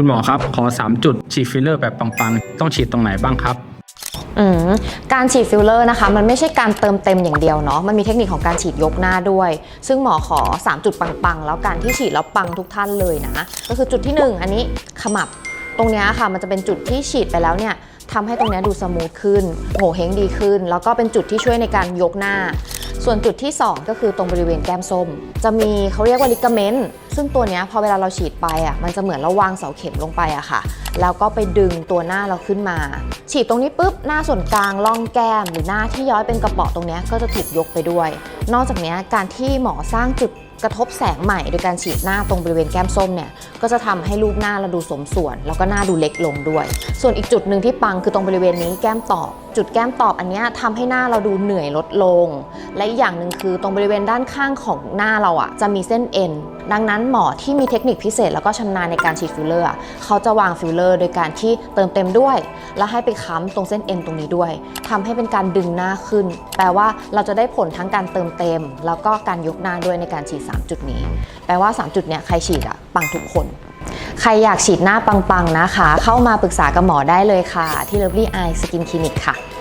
คุณหมอครับ ขอ 3 จุดฉีดฟิลเลอร์แบบปังๆ ต้องฉีดตรงไหนบ้างครับการฉีดฟิลเลอร์นะคะ มันไม่ใช่การเติมเต็มอย่างเดียวเนาะมันมีเทคนิคของการฉีดยกหน้าด้วย ซึ่งหมอขอ 3 จุดปังๆ แล้วการที่ฉีดแล้วปังทุกท่านเลยนะ ก็คือจุดที่ 1 อันนี้ขมับ ตรงนี้ค่ะมันจะเป็นจุดที่ฉีดไปแล้วเนี่ยทำให้ตรงนี้ดูสมูทขึ้นโหเฮงดีขึ้น แล้วก็เป็นจุดที่ช่วยในการยกหน้า ส่วนจุดที่ 2 ก็คือตรงบริเวณแก้มส้ม จะมีเขาเรียกว่าลิกาเมนต์ซึ่งตัวนี้พอเวลาเราฉีดไปอะมันจะเหมือนเราวางเสาเข็มลงไปอะค่ะ แล้วก็ไปดึงตัวหน้าเราขึ้นมา ฉีดตรงนี้ปุ๊บหน้าส่วนกลางล่องแก้ม หรือหน้าที่ย้อยเป็นกระเป๋อตรงนี้ก็จะถูกยกไปด้วย นอกจากนี้การที่หมอสร้างจุดกระทบแสงใหม่โดยการฉีดหน้าตรงบริเวณแก้มส้มเนี่ยก็จะทำให้รูปหน้าเราดูสมส่วน แล้วก็หน้าดูเล็กลงด้วย ส่วนอีกจุดหนึ่งที่ปังคือตรงบริเวณนี้แก้มตอบ จุดแก้มตอบอันเนี้ยทำให้หน้าเราดูเหนื่อยลดลง และอีกอย่างหนึ่งคือตรงบริเวณด้านข้างของหน้าเราอะ่ะจะมีเส้นเอ็นดังนั้นหมอที่มีเทคนิคพิเศษ แล้วก็ชำนาญในการฉีดฟิลเลอร์เขาจะวางฟิลเลอร์โดยการที่เติมเต็มด้วย แล้วให้ไปค้ำตรงเส้นเอ็นตรงนี้ด้วยทำให้เป็นการดึงหน้าขึ้น แปลว่าเราจะได้ผลทั้งการเติมเต็ม แล้วก็การยกหน้าด้วยในการฉีด 3 จุดนี้ แปลว่า 3 จุดเนี้ยใครฉีดอะปังทุกคน ใครอยากฉีดหน้าปังๆนะคะ เข้ามาปรึกษากับหมอได้เลยค่ะ ที่ Lovely Eye Skin Clinic ค่ะ